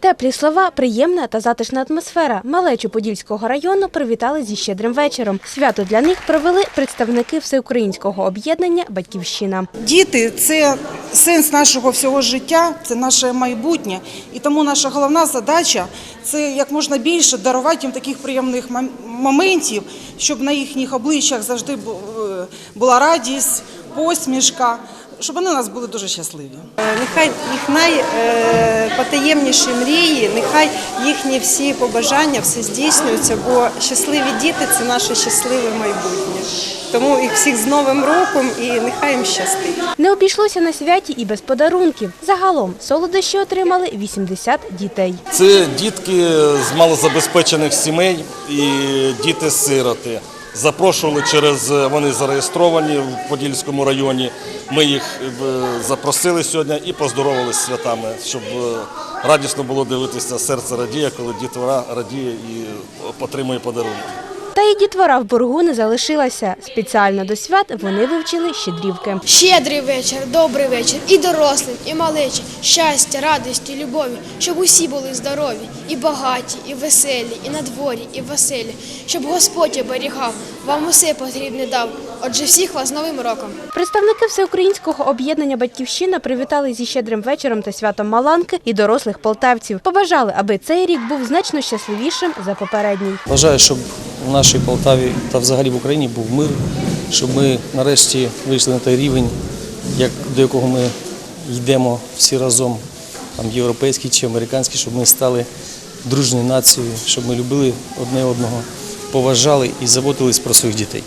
Теплі слова, приємна та затишна атмосфера. Малечу Подільського району привітали зі щедрим вечором. Свято для них провели представники всеукраїнського об'єднання Батьківщина. Діти це сенс нашого всього життя, це наше майбутнє. І тому наша головна задача це як можна більше дарувати їм таких приємних мом- моментів, щоб на їхніх обличчях завжди була радість, посмішка, щоб вони у нас були дуже щасливі. Нехай їх найпотаємніші мрії, нехай їхні всі побажання все здійснюються, бо щасливі діти це наше щасливе майбутнє. Тому їх всіх з Новим роком і нехай їм щастить. Не обійшлося на святі і без подарунків. Загалом солодощі отримали 80 дітей. Це дітки з малозабезпечених сімей і діти-сироти. Запрошували через вони зареєстровані в Подільському районі. Ми їх е, запросили сьогодні і поздоровили з святами, щоб е, радісно було дивитися серце радіє, коли дітвора радіє і отримує подарунки. І дітвора в боргу не залишилася. Спеціально до свят вони вивчили щедрівки. Щедрий вечір, добрий вечір, і дорослим, і малечі, щастя, радості, любові, щоб усі були здорові, і багаті, і веселі, і на дворі, і веселі, щоб Господь оберігав, вам усе потрібне дав. Отже, всіх вас з Новим роком! Представники всеукраїнського об'єднання Батьківщина привітали зі щедрим вечором та святом Маланки і дорослих полтавців. Побажали, аби цей рік був значно щасливішим за попередній. Бажаю, щоб в нашій Полтаві та взагалі в Україні був мир, щоб ми нарешті вийшли на той рівень, як, до якого ми йдемо всі разом, там, європейський чи американський, щоб ми стали дружною нацією, щоб ми любили одне одного, поважали і заботились про своїх дітей.